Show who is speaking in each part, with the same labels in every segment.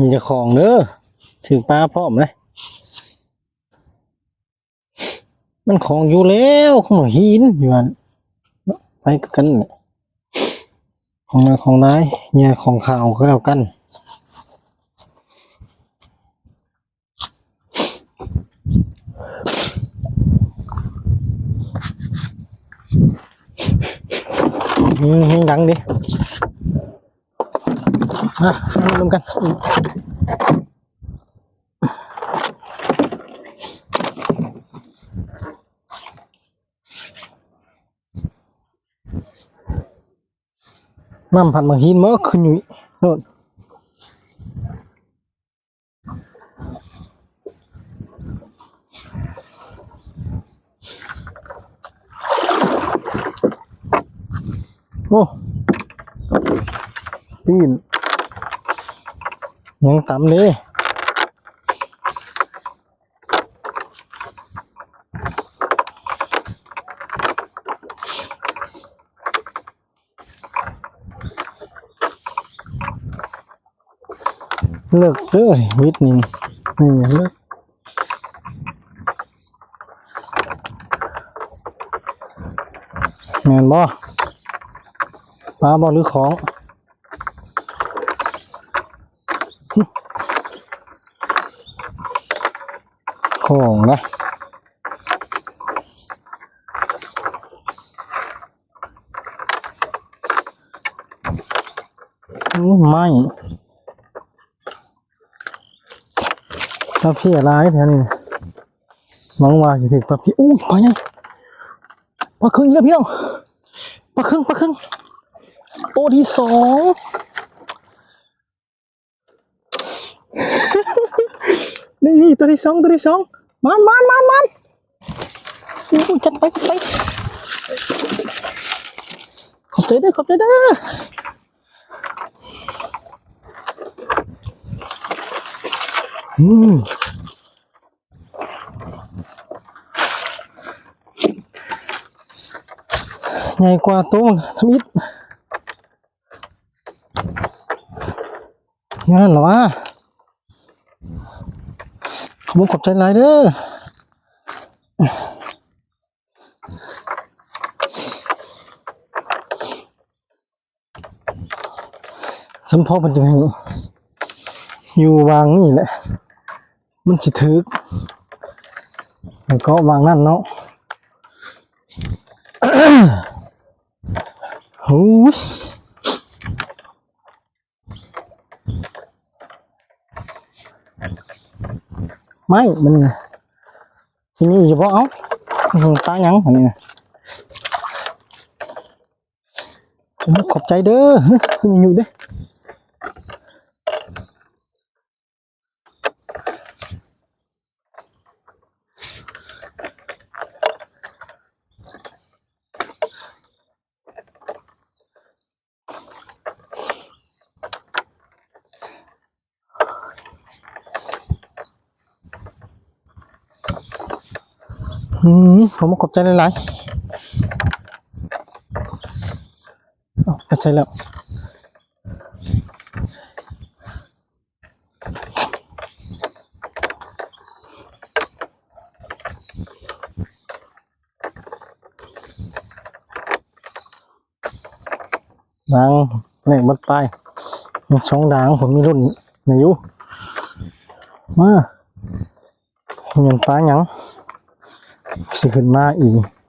Speaker 1: มีจะของเด้อถือปลาพร้อมเลยมันของอยู่แล้วของหินอยู่อันไปกันของนายของนายเนี่ยของข่าวก็แล้วกันอืมดังดิ อะมาลงกันน้ำผัดมาหินมาขึ้นอยู่โน่นโอ้ปีน ยังต่ำเลยเลิกเด้อวิทย์นี่นี่เลิกแมนบ่ปลาบ่หรือของ ของนะอู้ไม่ปลาพี่อะไรแถวนี้หวังว่าจะถึงปลาพี่อู้ปลายังปลาครึ่งอีกแล้วพี่น้องปลาครึ่งปลาครึ่งตัวที่สองนี่นี่ตัวที่สองตัวที่สอง มันมันมันมันอู้จัดไปจัดไปขอบใจเด้อขอบใจเด้ออืมใหญ่กว่าตัวทำอิดงั้นเหรอวะ ขอบคุณขอบใจหลายเด้อสมพอมันจะอยู่วางนี่แหละ มันสิถึกแล้วก็วางนั่นเนาะโอ้ย ไม่มันที่นี่เฉพาะเอ้ามันตายัง ผมมผมขอบใจหลายๆเอาไปใช่แล้วดังเนี่ยมัดไปมีสองดังผมมีรุ่นไหนอยู่มาเงินฟ้าหยัง สิขึ้นมาอีก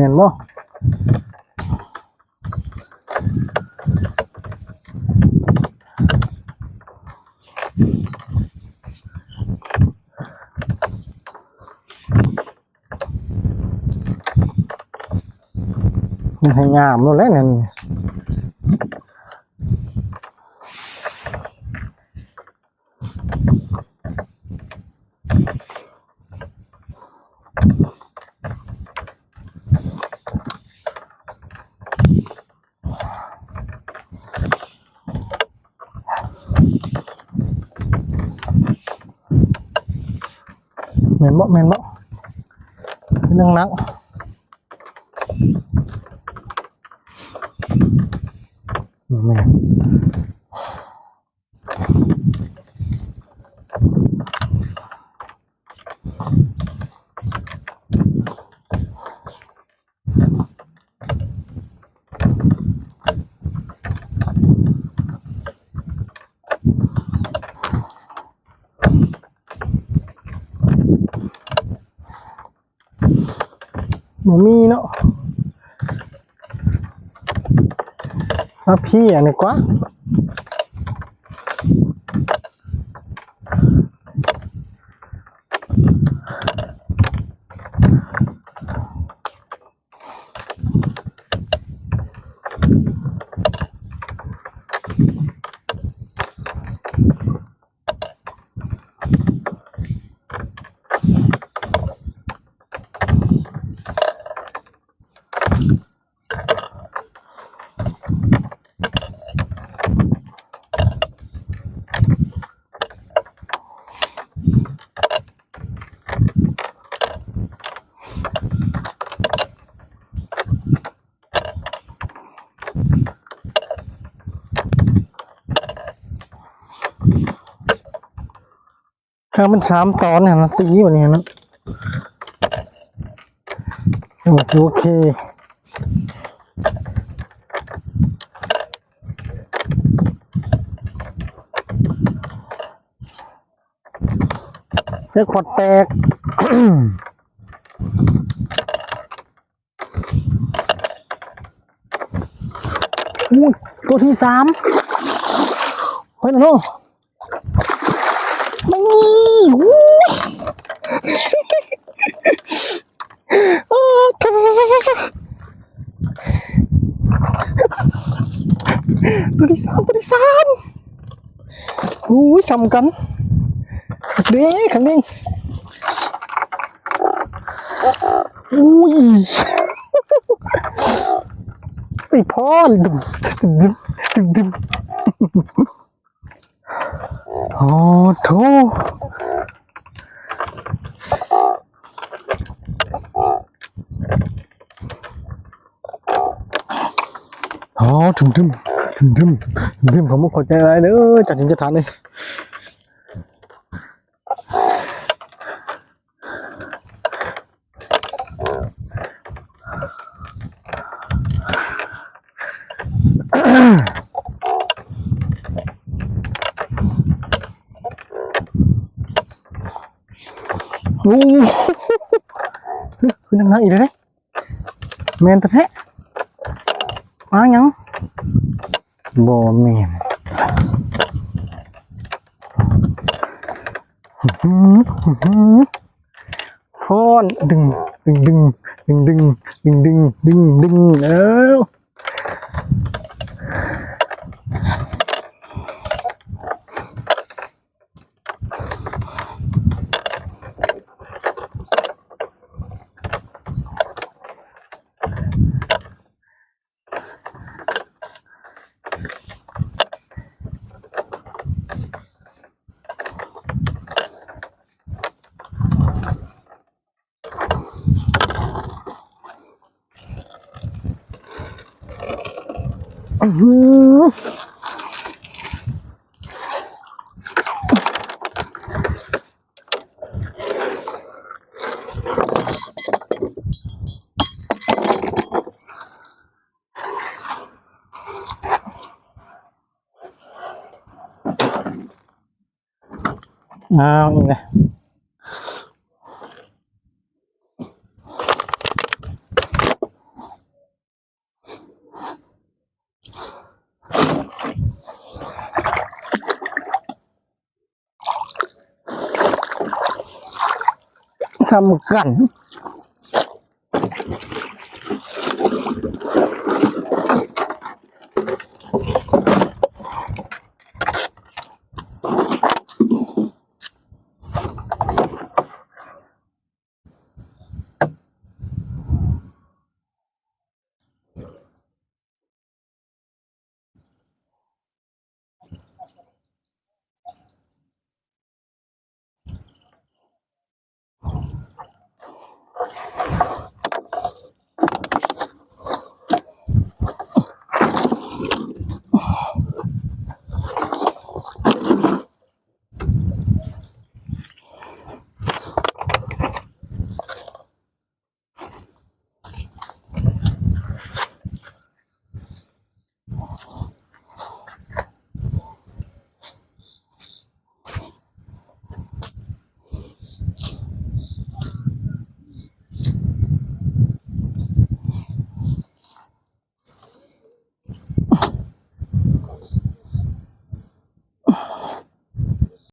Speaker 1: เห็นบ่มันให้งามแล้วแหละนั่น mềm mộng mềm mộng nâng nặng. Mềm. บ่นั่งนักแม่นบ่มีเนาะมาพี่อันนี้กว่า ข้างมันสามตอนเนี่ยนะตีวันนี้นะโอเคเจ้ขวดแตกอุ้ยตัวที่สามไปแล้วเนาะไม่มีอู้ยโอ้ทำ ตัวที่สามตัวที่สามอู้ยซ้ำกันเด้ขังเด้งอุ้ยไอพ่อดึมดึมดึมดึมโอ๋อโถอ๋อถึงดึมถึง ดึมถึงดึมผมไม่เข้าใจอะไรเด้อจัดถึงจะทานเลยโอ้คือนังนังอีกเลยแมนตะแทะมาหยัง บ่แมนอื้อหืออื้อหือพอนดึง ดึง ดึง ดึง ดึง ดึง ดึง ดึง เออ nào à, xăm gắn